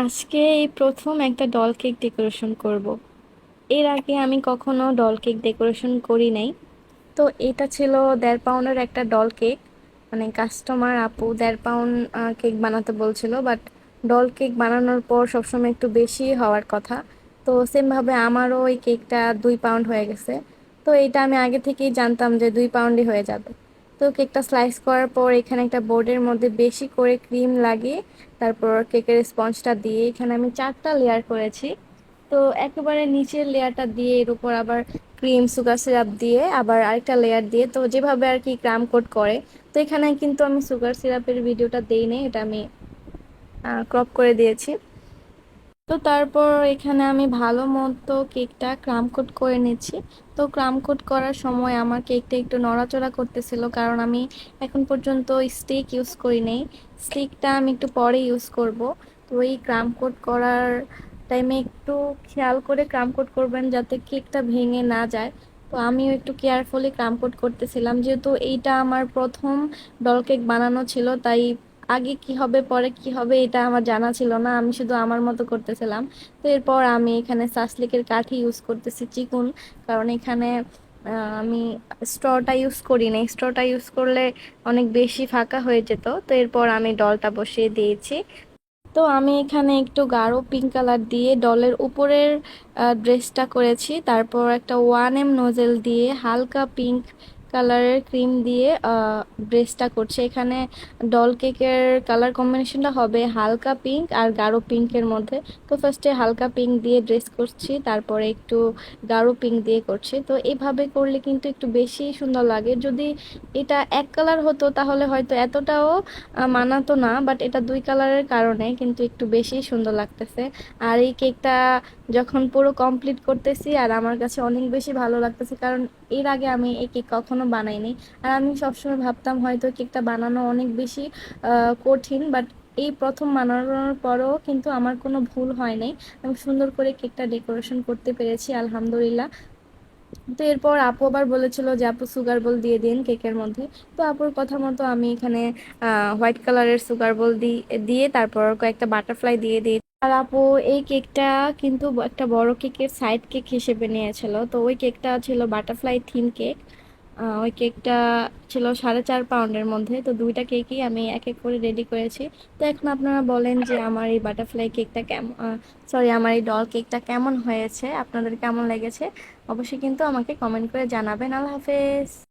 আজকে এই প্রথম একটা ডল কেক ডেকোরেশন করব। এর আগে আমি কখনো ডল কেক ডেকোরেশন করি নাই। তো এটা ছিল দেড় পাউন্ডের একটা ডল কেক মানে কাস্টমার আপু দেড় পাউন্ড কেক বানাতে বলছিল বাট ডল কেক বানানোর পর সবসময় একটু বেশি হওয়ার কথা। তো সেমভাবে আমারও ওই কেকটা দুই পাউন্ড হয়ে গেছে। তো এটা আমি আগে থেকেই জানতাম যে দুই পাউন্ডই হয়ে যাবে। তো কেকটা স্লাইস করার পর এখানে একটা বোর্ডের মধ্যে বেশি করে ক্রিম লাগিয়ে তারপর কেকের স্পঞ্জটা দিয়ে এখানে আমি চারটা লেয়ার করেছি। তো একেবারে নিচের লেয়ারটা দিয়ে এর উপর আবার ক্রিম সুগার সিরাপ দিয়ে আবার আরেকটা লেয়ার দিয়ে তো যেভাবে আর কি ক্রাম কোট করে। তো এখানে কিন্তু আমি সুগার সিরাপের ভিডিওটা দেই এটা আমি ক্রপ করে দিয়েছি। তো তারপর এখানে আমি ভালো মতো কেকটা ক্রাম কোট করে নিচ্ছি। তো ক্রাম কোট করার সময় আমার কেকটা একটু নড়াচড়া করতেছিল কারণ আমি এখন পর্যন্ত স্টিক ইউজ করি নেই। স্টিকটা আমি একটু পরে ইউজ করব। তো এই ক্রাম কোট করার টাইমে একটু খেয়াল করে ক্রাম কোট করবেন যাতে কেকটা ভেঙে না যায়। তো আমিও একটু কেয়ারফুলি ক্রাম কোট করতেছিলাম। যেহেতু এইটা আমার প্রথম ডল কেক বানানো ছিল, তাই আগে কি হবে, পরে কি হবে, এটা আমার জানা ছিল না, আমি শুধু আমার মতো করতেছিলাম। তো এরপর আমি এখানে সাসলিকের কাঠি ইউজ করতেছি চিকুন, কারণ এখানে আমি স্ট্রটা ইউজ করি না স্ট্রটা ইউজ করলে অনেক বেশি ফাঁকা হয়ে যেত। তো এরপর আমি ডলটা বসিয়ে দিয়েছি। তো আমি এখানে একটু গাঢ় পিঙ্ক কালার দিয়ে ডলের উপরের ড্রেসটা করেছি। তারপর একটা ওয়ান এম নোজেল দিয়ে হালকা পিঙ্ক কালারের ক্রিম দিয়ে ড্রেসটা করছে। এখানে ডল কেকের কালার কম্বিনেশনটা হবে হালকা পিঙ্ক আর গাঢ় পিঙ্কের মধ্যে। তো ফার্স্টে হালকা পিঙ্ক দিয়ে ড্রেস করছি, তারপরে একটু গাঢ় পিঙ্ক দিয়ে করছি। তো এইভাবে করলে কিন্তু একটু বেশি সুন্দর লাগে। যদি এটা এক কালার হতো, তাহলে হয়তো এতটাও মানাতো না বাট এটা দুই কালারের কারণে কিন্তু একটু বেশি সুন্দর লাগতেছে। আর এই কেকটা যখন পুরো কমপ্লিট করতেছি, আর আমার কাছে অনেক বেশি ভালো লাগতেছে, কারণ এর আগে আমি এই কেক কখনো বানাইনি। আর আমি সবসময় ভাবতাম হয়তো কেকটা বানানো অনেক বেশি কঠিন বাট এই প্রথম বানানোর পরও কিন্তু আমার কোনো ভুল হয় নাই আমি সুন্দর করে কেকটা ডেকোরেশন করতে পেরেছি, আলহামদুলিল্লাহ। তো এরপর আপু আবার বলেছিল যে, আপু সুগার বল দিয়ে দিন কেকের মধ্যে। তো আপুর কথা মতো আমি এখানে হোয়াইট কালারের সুগার বল দিয়ে তারপর কয়েকটা বাটারফ্লাই দিয়ে দিই। আর আপু, এই কেকটা কিন্তু একটা বড় কেকের সাইড কেক হিসেবে নিয়েছিল। তো ওই কেকটা ছিল বাটারফ্লাই থিম কেক ওই কেকটা ছিল সাড়ে চার পাউন্ডের মধ্যে। তো দুইটা কেকই আমি এক এক করে রেডি করেছি। তো এখন আপনারা বলেন যে আমার এই বাটারফ্লাই কেকটা কেমন সরি আমার এই ডল কেকটা কেমন হয়েছে? আপনাদের কেমন লেগেছে? অবশ্যই কিন্তু আমাকে কমেন্ট করে জানাবেন। আল্লাহ হাফেজ।